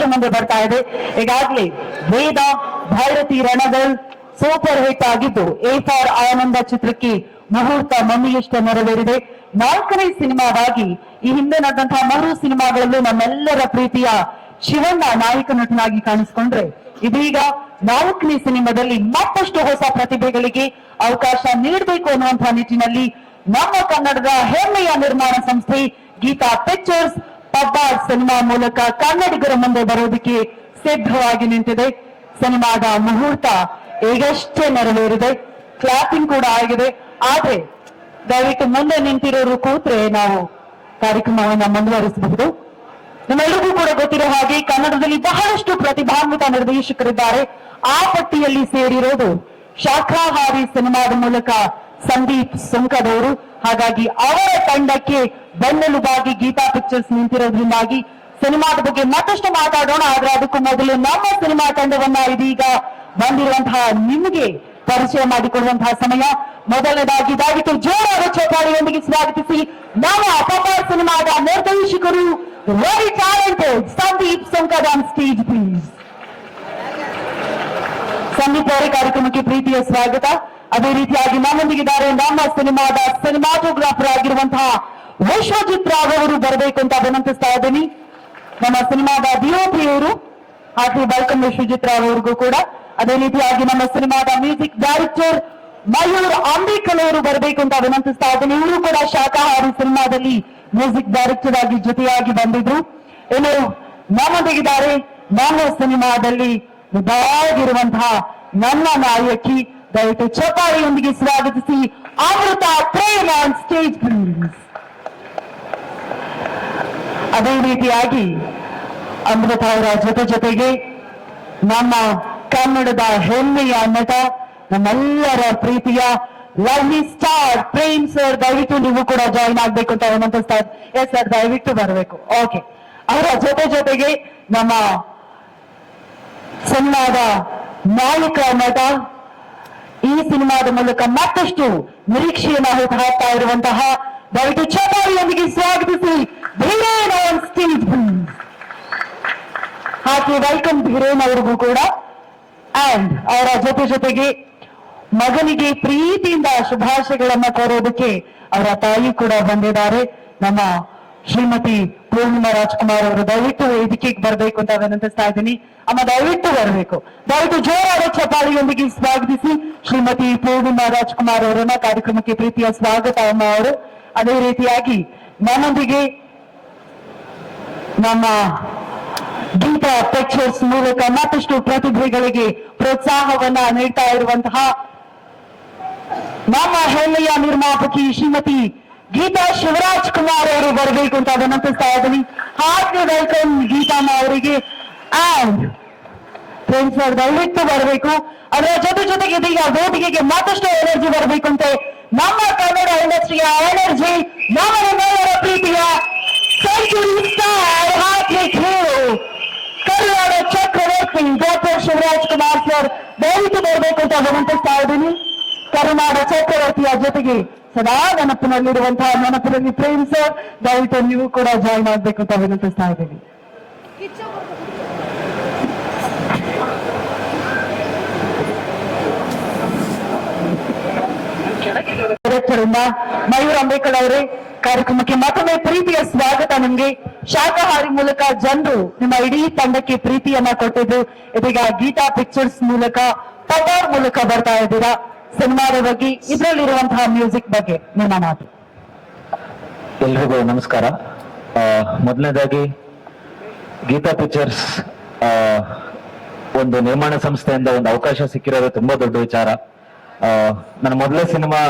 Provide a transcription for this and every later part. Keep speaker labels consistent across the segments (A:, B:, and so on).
A: ನಿಮ್ಮೆಲ್ಲರ ಮುಂದೆ ಬರ್ತಾ ಇದೆ. ಈಗಾಗಲೇ ವೇದ, ಭೈರತಿ ರಣದಲ್ ಸೂಪರ್ ಹಿಟ್ ಆಗಿದ್ದು ಎ ಫಾರ್ ಆನಂದ ಚಿತ್ರಕ್ಕೆ ಮುಹೂರ್ತ ಮಮ್ಮಿಯಷ್ಟ ನೆರವೇರಿದೆ. ನಾಲ್ಕನೇ ಸಿನಿಮಾವಾಗಿ ಈ ಹಿಂದೆ ನಡೆದಂತಹ ಮೂರು ಸಿನಿಮಾಗಳಲ್ಲೂ ನಮ್ಮೆಲ್ಲರ ಪ್ರೀತಿಯ ಶಿವಣ್ಣ ನಾಯಕ ನಟನಾಗಿ ಕಾಣಿಸಿಕೊಂಡ್ರೆ, ಇದೀಗ ನಾಲ್ಕನೇ ಸಿನಿಮಾದಲ್ಲಿ ಮತ್ತಷ್ಟು ಹೊಸ ಪ್ರತಿಭೆಗಳಿಗೆ ಅವಕಾಶ ನೀಡಬೇಕು ಅನ್ನುವಂತಹ ನಿಟ್ಟಿನಲ್ಲಿ ನಮ್ಮ ಕನ್ನಡದ ಹೆಮ್ಮೆಯ ನಿರ್ಮಾಣ ಸಂಸ್ಥೆ ಗೀತಾ ಪಿಕ್ಚರ್ಸ್ ಪಬ್ಬಾರ್ ಸಿನಿಮಾ ಮೂಲಕ ಕನ್ನಡಿಗರ ಮುಂದೆ ಬರೋದಕ್ಕೆ ಸಿದ್ಧವಾಗಿ ನಿಂತಿದೆ. ಸಿನಿಮಾದ ಮುಹೂರ್ತ ಈಗಷ್ಟೇ ನೆರವೇರಿದೆ. ಕ್ಲಾಪಿಂಗ್ ಕೂಡ ಆಗಿದೆ. ಆದ್ರೆ ದಯವಿಟ್ಟು ಮುಂದೆ ನಿಂತಿರೋರು ಕೂತ್ರೆ ನಾವು ಕಾರ್ಯಕ್ರಮವನ್ನು ಮುಂದುವರಿಸಬಹುದು. ನಿಮ್ಮೆಲ್ಲರಿಗೂ ಕೂಡ ಗೊತ್ತಿರೋ ಹಾಗೆ ಕನ್ನಡದಲ್ಲಿ ಬಹಳಷ್ಟು ಪ್ರತಿಭಾನ್ವಿತ ನಿರ್ದೇಶಕರಿದ್ದಾರೆ. ಆ ಪಟ್ಟಿಯಲ್ಲಿ ಸೇರಿರೋದು ಶಾಖಾಹಾರಿ ಸಿನಿಮಾದ ಮೂಲಕ ಸಂದೀಪ್ ಸುಂಕದವರು. ಹಾಗಾಗಿ ಅವರ ತಂಡಕ್ಕೆ ಬೆನ್ನೆಲುಬಾಗಿ ಗೀತಾ ಪಿಕ್ಚರ್ಸ್ ನಿಂತಿರೋದ್ರಿಂದಾಗಿ ಸಿನಿಮಾದ ಬಗ್ಗೆ ಮತ್ತಷ್ಟು ಮಾತಾಡೋಣ. ಆದ್ರೆ ಅದಕ್ಕೂ ಮೊದಲು ನಮ್ಮ ಸಿನಿಮಾ ತಂಡವನ್ನ ಇದೀಗ ಬಂದಿರುವಂತಹ ನಿಮಗೆ ಪರಿಚಯ ಮಾಡಿಕೊಡುವಂತಹ ಸಮಯ. ಮೊದಲನೇದಾಗಿ ದಯವಿಟ್ಟು ಜೋರಾದ ಚೌಪಾಳಿಯೊಂದಿಗೆ ಸ್ವಾಗತಿಸಿ ನಮ್ಮ ಪಪ ಸಿನಿಮಾದ ನಿರ್ದೇಶಕರು very talented Sandeep on stage please Sandeep ಅವರ ಕಾರ್ಯಕ್ರಮಕ್ಕೆ ಪ್ರೀತಿಯ ಸ್ವಾಗತ. ಅದೇ ರೀತಿಯಾಗಿ ನಮ್ಮೊಂದಿಗಿದ್ದಾರೆ ನಮ್ಮ ಸಿನಿಮಾದ ಸಿನಿಮಾಟೋಗ್ರಾಫರ್ ಆಗಿರುವಂತಹ ವಿಶ್ವಜಿತ್ ರಾವ್ ಅವರು ಬರಬೇಕು ಅಂತ ವಿನಂತಿಸ್ತಾ ಇದ್ದೀನಿ. ನಮ್ಮ ಸಿನಿಮಾದ ಡಿಒಪಿ ಅವರು ಹಾಗೆ ವೆಲ್ಕಮ್ ವಿಶ್ವಜಿತ್ ರಾವ್ ಅವ್ರಿಗೂ ಕೂಡ. ಅದೇ ರೀತಿಯಾಗಿ ನಮ್ಮ ಸಿನಿಮಾದ ಮ್ಯೂಸಿಕ್ ಡೈರೆಕ್ಟರ್ ಮಯೂರ್ ಅಂಬೇಕಲ್ ಅವರು ಬರಬೇಕು ಅಂತ ವಿನಂತಿಸ್ತಾ ಇದ್ದೀನಿ. ಇವರು ಕೂಡ ಶಾಖಾಹಾರಿ ಸಿನಿಮಾದಲ್ಲಿ ಮ್ಯೂಸಿಕ್ ಡೈರೆಕ್ಟರ್ ಆಗಿ ಜೊತೆಯಾಗಿ ಬಂದಿದ್ರು. ಇನ್ನು ನಮ್ಮೊಂದಿಗಿದ್ದಾರೆ ನಮ್ಮ ಸಿನಿಮಾದಲ್ಲಿ ಇದಾಗಿರುವಂತಹ ನನ್ನ ನಾಯಕಿ ದಯವಿಟ್ಟು ಚಪಾರಿಯೊಂದಿಗೆ ಸ್ವಾಗತಿಸಿ Amrutha Prem on stage. Please ಅದೇ ರೀತಿಯಾಗಿ ಅಮೃತ ಅವರ ಜೊತೆ ಜೊತೆಗೆ ನಮ್ಮ ಕನ್ನಡದ ಹೆಮ್ಮೆಯ ನಟ, ನಮ್ಮೆಲ್ಲರ ಪ್ರೀತಿಯ ಲವ್ಲಿ ಸ್ಟಾರ್ ಪ್ರೇಮ್ ಸರ್, ದಯವಿಟ್ಟು ನೀವು ಕೂಡ ಜಾಯಿನ್ ಆಗ್ಬೇಕು ಅಂತ ವಿನಂತಿಸ್ತಾ ಎಸ್ ಸರ್ ದಯವಿಟ್ಟು ಬರಬೇಕು. ಓಕೆ ಅವರ ಜೊತೆ ಜೊತೆಗೆ ನಮ್ಮ ಸಿನಿಮಾದ ನಾಯಕ ನಟ, ಈ ಸಿನಿಮಾದ ಮೂಲಕ ಮತ್ತಷ್ಟು ನಿರೀಕ್ಷೆಯನ್ನು ಹೊತ್ತು ಹಾಕ್ತಾ ಇರುವಂತಹ ದಯವಿಟ್ಟು ಚಪಾರಿಯೊಂದಿಗೆ ಸ್ವಾಗತಿಸಿ. ಧೀರೇನ್ ಆನ್ ಸ್ಟೇಜ್ ಹಾಗೆ ವೆಲ್ಕಮ್ ಧೀರೇನ್ ಅವ್ರಿಗೂ ಕೂಡ. ಅಂಡ್ ಅವರ ಜೊತೆ ಜೊತೆಗೆ ಮಗನಿಗೆ ಪ್ರೀತಿಯಿಂದ ಶುಭಾಶಯಗಳನ್ನ ಕೋರೋದಕ್ಕೆ ಅವರ ತಾಯಿ ಕೂಡ ಬಂದಿದ್ದಾರೆ. ನಮ್ಮ ಶ್ರೀಮತಿ ಪೂರ್ಣಿಮಾ ರಾಜ್ಕುಮಾರ್ ಅವರು, ದಯವಿಟ್ಟು ವೇದಿಕೆಗೆ ಬರಬೇಕು ಅಂತ ವಿನಂತಿಸ್ತಾ ಇದ್ದೀನಿ. ಅಮ್ಮ, ದಯವಿಟ್ಟು ಬರಬೇಕು. ದಯವಿಟ್ಟು ಜೋರಾದ ಚಪಾಳಿಯೊಂದಿಗೆ ಸ್ವಾಗತಿಸಿ ಶ್ರೀಮತಿ ಪೂರ್ಣಿಮಾ ರಾಜ್ಕುಮಾರ್ ಅವರನ್ನ ಕಾರ್ಯಕ್ರಮಕ್ಕೆ ಪ್ರೀತಿಯ ಸ್ವಾಗತ ಅಮ್ಮ ಅವರು. ಅದೇ ರೀತಿಯಾಗಿ ನನ್ನೊಂದಿಗೆ ನಮ್ಮ ಗೀತಾ ಪಿಕ್ಚರ್ಸ್ ಮೂಲಕ ಮತ್ತಷ್ಟು ಪ್ರತಿಭೆಗಳಿಗೆ ಪ್ರೋತ್ಸಾಹವನ್ನ ನೀಡ್ತಾ ಇರುವಂತಹ ನಮ್ಮ ಹೆಮ್ಮೆಯ ನಿರ್ಮಾಪಕಿ ಶ್ರೀಮತಿ ಗೀತಾ ಶಿವರಾಜ್ ಕುಮಾರ್ ಅವರು ಬರಬೇಕು ಅಂತ ವಿನಂತಿಸ್ತಾ ಇದ್ದೀನಿ. ಹಾರ್ಟ್ಲಿ ವೆಲ್ಕಮ್ ಗೀತಮ್ಮ ಅವರಿಗೆ. ಅಂಡ್ ಫ್ರೆಂಡ್ಸ್ ಅವ್ರು ದಯವಿಟ್ಟು ಬರಬೇಕು. ಅದರ ಜೊತೆ ಜೊತೆಗೆ ಇದೀಗ ವೇದಿಕೆಗೆ ಮತ್ತಷ್ಟು ಎನರ್ಜಿ ಬರಬೇಕು ಅಂತ ನಮ್ಮ ಕನ್ನಡ ಇಂಡಸ್ಟ್ರಿಯ ಎನರ್ಜಿ ನಮ್ಮ ನಿಮ್ಮೆಲ್ಲರ ಪ್ರೀತಿಯ century star hockey hero Kannada ಚಕ್ರವರ್ತಿ ಡಾಕ್ಟರ್ ಶಿವರಾಜ್ ಕುಮಾರ್ ಸರ್ ದಯವಿಟ್ಟು ಬರಬೇಕು ಅಂತ ವಿನಂತಿಸ್ತಾ ಇದ್ದೀನಿ ಕರುನಾಡ ಚಕ್ರವರ್ತಿಯ ಜೊತೆಗೆ ಸದಾ ನೆನಪಿನಲ್ಲಿರುವಂತಹ ನೆನಪಿನಲ್ಲಿ ಪ್ರೇಮ್ ಸರ್ ದಯವಿಟ್ಟು ನೀವು ಕೂಡ ಜಾಯಿನ್ ಆಗ್ಬೇಕು ಅಂತ ವಿನಂತಿಸ್ತಾ ಇದ್ದೀನಿ ಡೈರೆಕ್ಟರ್ ಇಂದ ಮಯೂರ್ ಅಂಬೇಕರ್ ಅವರೇ ಕಾರ್ಯಕ್ರಮಕ್ಕೆ ಮತ್ತೊಮ್ಮೆ ಪ್ರೀತಿಯ ಸ್ವಾಗತ. ನಿಮ್ಗೆ ಶಾಖಾಹಾರಿ ಮೂಲಕ ಜನರು ನಿಮ್ಮ ಇಡೀ ತಂಡಕ್ಕೆ ಪ್ರೀತಿಯನ್ನ ಕೊಟ್ಟಿದ್ದು. ಇದೀಗ ಗೀತಾ ಪಿಕ್ಚರ್ಸ್ ಮೂಲಕ ಪವರ್ ಮೂಲಕ ಬರ್ತಾ ಇದ್ದೀರಾ. ಸಿನಿಮಾದ ಬಗ್ಗೆ, ಇದರಲ್ಲಿರುವಂತಹ ಮ್ಯೂಸಿಕ್ ಬಗ್ಗೆ ನಿಮ್ಮ ಮಾತು.
B: ಎಲ್ರಿಗೂ ನಮಸ್ಕಾರ. ಮೊದಲನೇದಾಗಿ, ಗೀತಾ ಪಿಕ್ಚರ್ಸ್ ಒಂದು ನಿರ್ಮಾಣ ಸಂಸ್ಥೆಯಿಂದ ಒಂದು ಅವಕಾಶ ಸಿಕ್ಕಿರೋದು ತುಂಬಾ ದೊಡ್ಡ ವಿಚಾರ. ನನ್ನ ಮೊದಲ ಸಿನಿಮಾ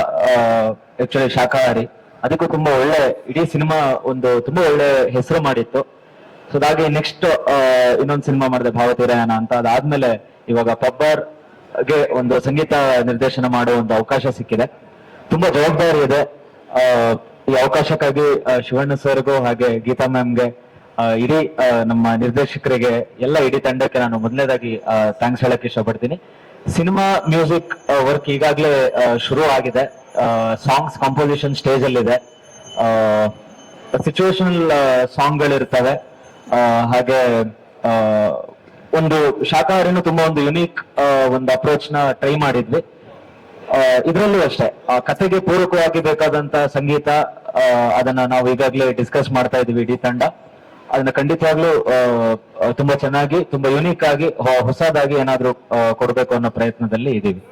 B: ಆಕ್ಚುಲಿ ಶಾಖಾಹಾರಿ. ಅದಕ್ಕೂ ತುಂಬಾ ಒಳ್ಳೆ, ಇಡೀ ಸಿನಿಮಾ ಒಂದು ತುಂಬಾ ಒಳ್ಳೆ ಹೆಸರು ಮಾಡಿತ್ತು. ಸೊ ಅದಾಗಿ ನೆಕ್ಸ್ಟ್ ಇನ್ನೊಂದು ಸಿನಿಮಾ ಮಾಡಿದೆ ಭಾವತೀರಾಯಣ ಅಂತ. ಅದಾದ್ಮೇಲೆ ಇವಾಗ ಪಬ್ಬರ್ಗೆ ಒಂದು ಸಂಗೀತ ನಿರ್ದೇಶನ ಮಾಡೋ ಒಂದು ಅವಕಾಶ ಸಿಕ್ಕಿದೆ. ತುಂಬಾ ಜವಾಬ್ದಾರಿ ಇದೆ. ಈ ಅವಕಾಶಕ್ಕಾಗಿ ಶಿವಣ್ಣ ಸರ್ಗೂ ಹಾಗೆ ಗೀತಾ ಮ್ಯಾಮ್ಗೆ ಇಡೀ ನಮ್ಮ ನಿರ್ದೇಶಕರಿಗೆ ಎಲ್ಲ ಇಡೀ ತಂಡಕ್ಕೆ ನಾನು ಮೊದಲನೇದಾಗಿ ಥ್ಯಾಂಕ್ಸ್ ಹೇಳಕ್ ಇಷ್ಟಪಡ್ತೀನಿ. ಸಿನಿಮಾ ಮ್ಯೂಸಿಕ್ ವರ್ಕ್ ಈಗಾಗಲೇ ಶುರು ಆಗಿದೆ ಸಾಂಗ್ಸ್ ಕಾಂಪೋಸಿಷನ್ ಸ್ಟೇಜ್ ಅಲ್ಲಿ ಇದೆ ಸಿಚುವೇಶನಲ್ ಸಾಂಗ್ಗಳಿರ್ತವೆ ಹಾಗೆ ಒಂದು ಶಾಖಾಹಾರಿನೂ ತುಂಬಾ ಒಂದು ಯುನೀಕ್ ಒಂದು ಅಪ್ರೋಚ್ನ ಟ್ರೈ ಮಾಡಿದ್ವಿ ಇದರಲ್ಲೂ ಅಷ್ಟೇ. ಕಥೆಗೆ ಪೂರಕವಾಗಿ ಬೇಕಾದಂತ ಸಂಗೀತ ಅದನ್ನ ನಾವು ಈಗಾಗಲೇ ಡಿಸ್ಕಸ್ ಮಾಡ್ತಾ ಇದ್ವಿ ಇಡೀ ತಂಡ. ಅದನ್ನ ಖಂಡಿತವಾಗ್ಲೂ ತುಂಬಾ ಚೆನ್ನಾಗಿ, ತುಂಬಾ ಯುನೀಕ್ ಆಗಿ ಹೊಸದಾಗಿ ಏನಾದ್ರೂ ಕೊಡ್ಬೇಕು ಅನ್ನೋ ಪ್ರಯತ್ನದಲ್ಲಿ ಇದೀವಿ.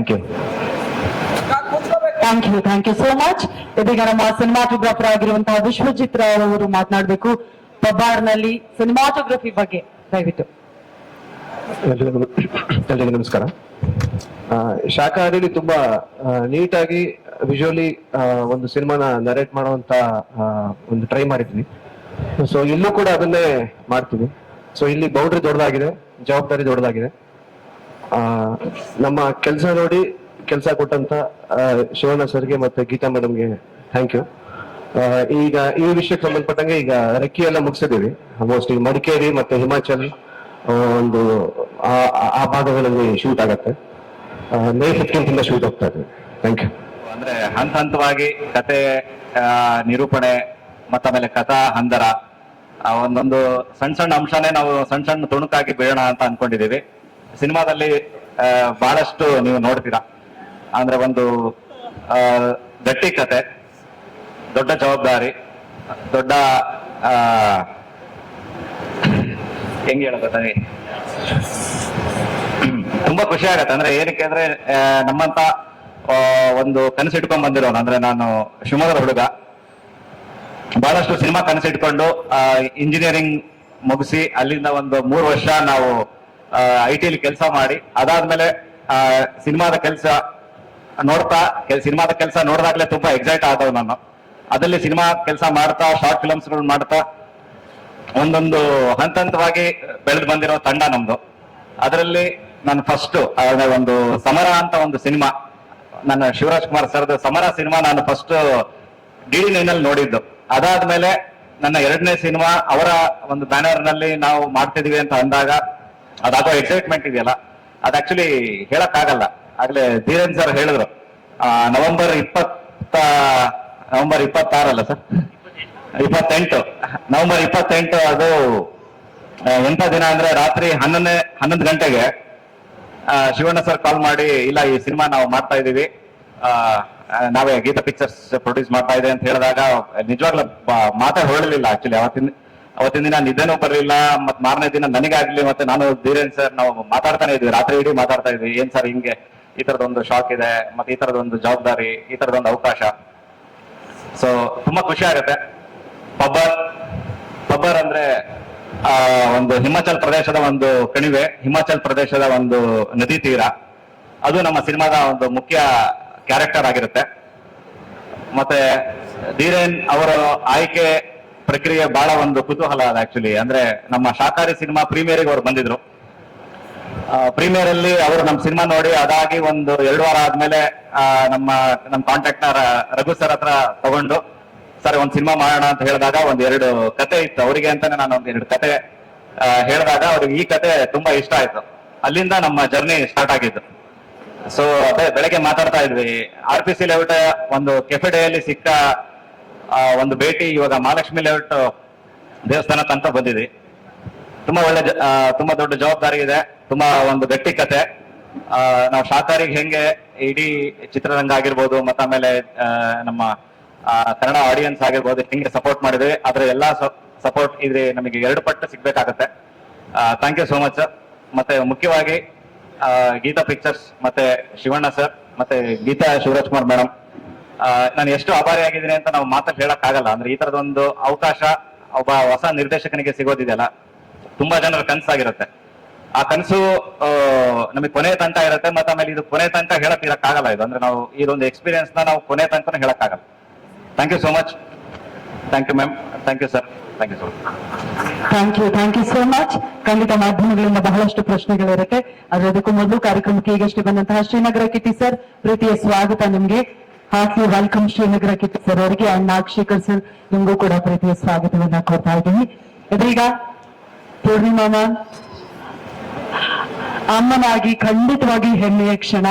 B: Thank you
A: thank you thank you so much ಇದೀಗ ನಮ್ಮ ಸಿನಿಮಾಟೋಗ್ರಾಫರ್ ಆಗಿರುವಂತಹ ವಿಶ್ವಜಿತ್ ರಾವ್ ಅವರು ಮಾತನಾಡಬೇಕು. ಪಬ್ಬಾರ್ನಲ್ಲಿ ಸಿನಿಮಾಟೋಗ್ರಫಿ ಬಗ್ಗೆ ದಯವಿಟ್ಟು.
C: ಎಲ್ಲರಿಗೂ ನಮಸ್ಕಾರ. ಆ, ಶಾಖಾಹಾರಿಲಿ ತುಂಬಾ ನೀಟಾಗಿ ವಿಜುವಲಿ ಒಂದು ಸಿನಿಮಾನ ನರೇಟ್ ಮಾಡುವಂತ ಒಂದು ಟ್ರೈ ಮಾಡಿದ್ವಿ. ಸೊ ಇಲ್ಲೂ ಕೂಡ ಅದನ್ನೇ ಮಾಡ್ತೀವಿ. ಸೊ ಇಲ್ಲಿ ಬೌಂಡ್ರಿ ದೊಡ್ಡದಾಗಿದೆ ಜವಾಬ್ದಾರಿ ದೊಡ್ಡದಾಗಿದೆ. ನಮ್ಮ ಕೆಲಸ ನೋಡಿ ಕೆಲಸ ಕೊಟ್ಟಂತ ಶಿವಣ್ಣ ಸರ್ಗೆ ಮತ್ತೆ ಗೀತಾ ಮೇಡಮ್ಗೆ ಥ್ಯಾಂಕ್ ಯು ಈಗ ಈ ವಿಷಯಕ್ಕೆ ಸಂಬಂಧಪಟ್ಟಂಗೆ ಈಗ ರೆಕ್ಕಿ ಎಲ್ಲ ಮುಗಿಸಿದೀವಿ ಆಲ್ಮೋಸ್ಟ್ ಈಗ ಮಡಿಕೇರಿ ಮತ್ತೆ ಹಿಮಾಚಲ್ ಒಂದು, ಆ- ಭಾಗಗಳಲ್ಲಿ ಶೂಟ್ ಆಗತ್ತೆ. ಮೇ ಫಿಫ್ಟೀನ್ತ್ ಇಂದ ಶೂಟ್ ಹೋಗ್ತಾ ಇದೆ. ಥ್ಯಾಂಕ್ ಯು
D: ಅಂದ್ರೆ ಹಂತ ಹಂತವಾಗಿ ಕತೆ ನಿರೂಪಣೆ, ಮತ್ತ ಆಮೇಲೆ ಕಥಾ, ಹಂದರ ಒಂದೊಂದು ಸಣ್ಣ ಸಣ್ಣ ಅಂಶನೇ ನಾವು ಸಣ್ಣ ಸಣ್ಣ ತುಣುಕಾಗಿ ಬೀಳೋಣ ಅಂತ ಅನ್ಕೊಂಡಿದೀವಿ ಸಿನಿಮಾದಲ್ಲಿ ಬಹಳಷ್ಟು ನೀವು ನೋಡ್ತೀರಾ? ಅಂದ್ರೆ ಒಂದು ಗಟ್ಟಿ ಕತೆ, ದೊಡ್ಡ ಜವಾಬ್ದಾರಿ, ದೊಡ್ಡ ಹೆಂಗೆ ಹೇಳೋದು ತುಂಬಾ ಖುಷಿ ಆಗತ್ತೆ. ಅಂದ್ರೆ ಏನಕ್ಕೆ ಅಂದ್ರೆ ನಮ್ಮಂತ ಒಂದು ಒಂದು ಕನಸಿಟ್ಕೊಂಡ್ ಬಂದಿರೋನು ಅಂದ್ರೆ ನಾನು ಶಿವಮೊಗ್ಗದ ಹುಡುಗ. ಬಹಳಷ್ಟು ಸಿನಿಮಾ ಕನಸಿಟ್ಕೊಂಡು ಇಂಜಿನಿಯರಿಂಗ್ ಮುಗಿಸಿ, ಅಲ್ಲಿಂದ ಒಂದು ಮೂರು ವರ್ಷ ನಾವು ಐ ಟಿಲಿ ಕೆಲಸ ಮಾಡಿ, ಅದಾದ್ಮೇಲೆ ಸಿನಿಮಾದ ಕೆಲಸ ನೋಡ್ತಾ ಸಿನಿಮಾದ ಕೆಲಸ ನೋಡಿದಾಗಲೇ ತುಂಬಾ ಎಕ್ಸೈಟ್ ಆದವು ನಾನು. ಅದರಲ್ಲಿ ಸಿನಿಮಾ ಕೆಲಸ ಮಾಡ್ತಾ ಶಾರ್ಟ್ ಫಿಲ್ಮ್ಸ್ಗಳು ಮಾಡ್ತಾ, ಒಂದೊಂದು ಹಂತ ಹಂತವಾಗಿ ಬೆಳೆದು ಬಂದಿರೋ ತಂಡ ನಮ್ದು. ಅದರಲ್ಲಿ ನಾನು ಫಸ್ಟ್ ಒಂದು ಸಮರ ಅಂತ ಒಂದು ಸಿನಿಮಾ, ನನ್ನ ಶಿವರಾಜ್ ಕುಮಾರ್ ಸರ್ದು ಸಮರ ಸಿನಿಮಾ ನಾನು ಫಸ್ಟ್ ಡಿ ಅಲ್ಲಿ ನೋಡಿದ್ದು. ಅದಾದ್ಮೇಲೆ ನನ್ನ ಎರಡನೇ ಸಿನಿಮಾ ಅವರ ಒಂದು ಬ್ಯಾನರ್ನಲ್ಲಿ ನಾವು ಮಾಡ್ತಿದೀವಿ ಅಂತ ಅಂದಾಗ ಅದಾಗೋ ಎಕ್ಸೈಟ್ಮೆಂಟ್ ಇದೆಯಲ್ಲ ಅದು ಆಕ್ಚುಲಿ ಹೇಳಕ್ ಆಗಲ್ಲ ಆಗ್ಲೇ ಧೀರೇನ್ ಸರ್ ಹೇಳಿದ್ರು ನವೆಂಬರ್ ಇಪ್ಪತ್ತ ನವೆಂಬರ್ ಇಪ್ಪತ್ತಾರಲ್ಲ ಸರ್ ಇಪ್ಪತ್ತೆಂಟು. ನವೆಂಬರ್ ಇಪ್ಪತ್ತೆಂಟು ಅದು ಎಂಥ ದಿನ ಅಂದ್ರೆ ರಾತ್ರಿ ಹನ್ನೊಂದೇ ಹನ್ನೊಂದು ಗಂಟೆಗೆ ಶಿವಣ್ಣ ಸರ್ ಕಾಲ್ ಮಾಡಿ ಇಲ್ಲ ಈ ಸಿನಿಮಾ ನಾವು ಮಾಡ್ತಾ ಆ, ನಾವೇ ಗೀತಾ ಪಿಕ್ಚರ್ಸ್ ಪ್ರೊಡ್ಯೂಸ್ ಮಾಡ್ತಾ ಇದೆ ಅಂತ ಹೇಳಿದಾಗ ನಿಜವಾಗ್ಲೂ ಮಾತೇ ಹೊರಲಿಲ್ಲ ಆಕ್ಚುಲಿ ಅವತ್ತಿನ ಅವತ್ತಿನ ದಿನ ನಿದ್ದೆನೂ ಬರಲಿಲ್ಲ ಮತ್ ಮಾರನೇ ದಿನ ನನಗಾಗ್ಲಿ, ಮತ್ತೆ ನಾನು ಧೀರೇನ್ ಸರ್, ನಾವು ಮಾತಾಡ್ತಾನೆ ಇದ್ವಿ, ರಾತ್ರಿ ಇಡೀ ಮಾತಾಡ್ತಾ ಇದ್ವಿ, ಏನ್ ಸರ್ ಹಿಂಗೆ? ಈ ತರದೊಂದು ಶಾಕ್ ಇದೆ, ಮತ್ತೆ ಈ ತರದೊಂದು ಜವಾಬ್ದಾರಿ, ಈ ತರದೊಂದು ಅವಕಾಶ. ಸೊ ತುಂಬಾ ಖುಷಿ ಆಗುತ್ತೆ. ಪಬ್ಬರ್ ಪಬ್ಬರ್ ಅಂದ್ರೆ, ಆ, ಒಂದು ಹಿಮಾಚಲ್ ಪ್ರದೇಶದ ಒಂದು ಕಣಿವೆ, ಹಿಮಾಚಲ್ ಪ್ರದೇಶದ ಒಂದು ನದಿ ತೀರ. ಅದು ನಮ್ಮ ಸಿನಿಮಾದ ಒಂದು ಮುಖ್ಯ ಕ್ಯಾರೆಕ್ಟರ್ ಆಗಿರುತ್ತೆ. ಮತ್ತೆ, ಧೀರೇನ್ ಅವರ ಆಯ್ಕೆ ಪ್ರಕ್ರಿಯೆ ಬಹಳ ಒಂದು ಕುತೂಹಲ ಅದ ಆಕ್ಚುಲಿ ಅಂದ್ರೆ ನಮ್ಮ ಶಾಕಾರಿ ಸಿನಿಮಾ ಪ್ರೀಮಿಯರ್ಗೆ ಅವ್ರು ಬಂದಿದ್ರು. ಪ್ರೀಮಿಯರ್ ಅಲ್ಲಿ ಅವರು ನಮ್ಮ ಸಿನಿಮಾ ನೋಡಿ ಅದಾಗಿ ಒಂದು ಎರಡು ವಾರ ಆದ್ಮೇಲೆ ನಮ್ಮ ನಮ್ಮ ಕಾಂಟ್ಯಾಕ್ಟ್ನ ರಘು ಸರ್ ಹತ್ರ ತಗೊಂಡು, ಸರ್, ಒಂದ್ ಸಿನಿಮಾ ಮಾಡೋಣ ಅಂತ ಹೇಳಿದಾಗ ಒಂದ್ ಎರಡು ಕತೆ ಇತ್ತು. ಅವರಿಗೆ ಅಂತಾನೆ ನಾನು ಒಂದ್ ಎರಡು ಕತೆ ಹೇಳಿದಾಗ ಅವ್ರಿಗೆ ಈ ಕತೆ ತುಂಬಾ ಇಷ್ಟ ಆಯ್ತು. ಅಲ್ಲಿಂದ ನಮ್ಮ ಜರ್ನಿ ಸ್ಟಾರ್ಟ್ ಆಗಿದ್ದು. ಸೊ ಅದೇ, ಬೆಳಗ್ಗೆ ಮಾತಾಡ್ತಾ ಇದ್ವಿ. ಆರ್ ಪಿ ಸಿ ಲೇಔಟ್ ಒಂದು ಕೆಫೆ ಡೇ ಅಲ್ಲಿ ಸಿಕ್ಕ ಆ, ಒಂದು ಭೇಟಿ ಇವಾಗ ಮಹಾಲಕ್ಷ್ಮಿ ಲೇಔಟ್ ದೇವಸ್ಥಾನ ತನಕ ಬಂದಿದೆ. ತುಂಬಾ ಒಳ್ಳೆ ತುಂಬಾ ದೊಡ್ಡ ಜವಾಬ್ದಾರಿ ಇದೆ. ತುಂಬಾ ಒಂದು ಗಟ್ಟಿ ಕತೆ. ನಾವು ಶಾಕಾರಿಗೆ ಹೆಂಗೆ ಇಡೀ ಚಿತ್ರರಂಗ ಆಗಿರ್ಬೋದು ಮತ್ತೆ ಆಮೇಲೆ ನಮ್ಮ ಕನ್ನಡ ಆಡಿಯನ್ಸ್ ಆಗಿರ್ಬೋದು ಹೆಂಗೆ ಸಪೋರ್ಟ್ ಮಾಡಿದ್ವಿ ಅದ್ರ ಎಲ್ಲಾ ಸಪೋರ್ಟ್ ಇದ್ರೆ ನಮಗೆ ಎರಡು ಪಟ್ಟು ಸಿಗ್ಬೇಕಾಗತ್ತೆ. Thank you so much sir ಮತ್ತೆ ಮುಖ್ಯವಾಗಿ ಗೀತಾ ಪಿಕ್ಚರ್ಸ್ ಮತ್ತೆ ಶಿವಣ್ಣ ಸರ್ ಮತ್ತೆ ಗೀತಾ ಶಿವರಾಜ್ ಕುಮಾರ್ ಮೇಡಮ್ ನಾನು ಎಷ್ಟು ಆಭಾರಿಯಾಗಿದ್ದೀನಿ ಅಂತ ನಾವು ಮಾತ್ರ ಹೇಳಕ್ ಆಗಲ್ಲ ಅಂದ್ರೆ ಈ ತರದೊಂದು ಅವಕಾಶ ಒಬ್ಬ ಹೊಸ ನಿರ್ದೇಶಕನಿಗೆ ಸಿಗೋದಿದೆಯಲ್ಲ, ತುಂಬಾ ಜನರ ಕನಸಾಗಿರುತ್ತೆ. ಆ ಕನಸು ನಮಗೆ ಕೊನೆ ತನಕ ಇರುತ್ತೆ, ಮತ್ತೆ ಆಮೇಲೆ ಇದು ಕೊನೆ ತನಕ ಹೇಳಕ್ ಆಗಲ್ಲ ಇದು. ಅಂದ್ರೆ ನಾವು ಇದೊಂದು ಎಕ್ಸ್ಪೀರಿಯನ್ಸ್ನ ನಾವು ಕೊನೆ ತನಕ ಹೇಳಕ್ಕಾಗಲ್ಲ. Thank you so much thank you ma'am thank you sir thank you so
A: thank you thank you so much ಖಂಡಿತ ಮಾಧ್ಯಮಗಳಿಂದ ಬಹಳಷ್ಟು ಪ್ರಶ್ನೆಗಳಿರುತ್ತೆ. ಅದಕ್ಕೂ ಮೊದಲು ಕಾರ್ಯಕ್ರಮಕ್ಕೆ ಈಗಷ್ಟೇ ಬಂದಂತಹ ಶ್ರೀನಗರ ಕಿಟ್ಟಿ ಸರ್, ಪ್ರೀತಿಯ ಸ್ವಾಗತ ನಿಮ್ಗೆ. ಹಾಕಿ ವೆಲ್ಕಮ್ ಶ್ರೀನಗರ ನಗರಕ್ಕೆ ಸರ್ ಅವರಿಗೆ ಅಂಡ್ ನಾಗಶೇಖರ್ ಸರ್, ನಿಮಗೂ ಕೂಡ ಪ್ರೀತಿಯ ಸ್ವಾಗತವನ್ನ ಕೊಡ್ತಾ ಇದ್ದೀನಿ. ಇದೀಗ ಪೂರ್ಣಿಮಾಮ ಅಮ್ಮನಾಗಿ ಖಂಡಿತವಾಗಿ ಹೆಮ್ಮೆಯ ಕ್ಷಣ.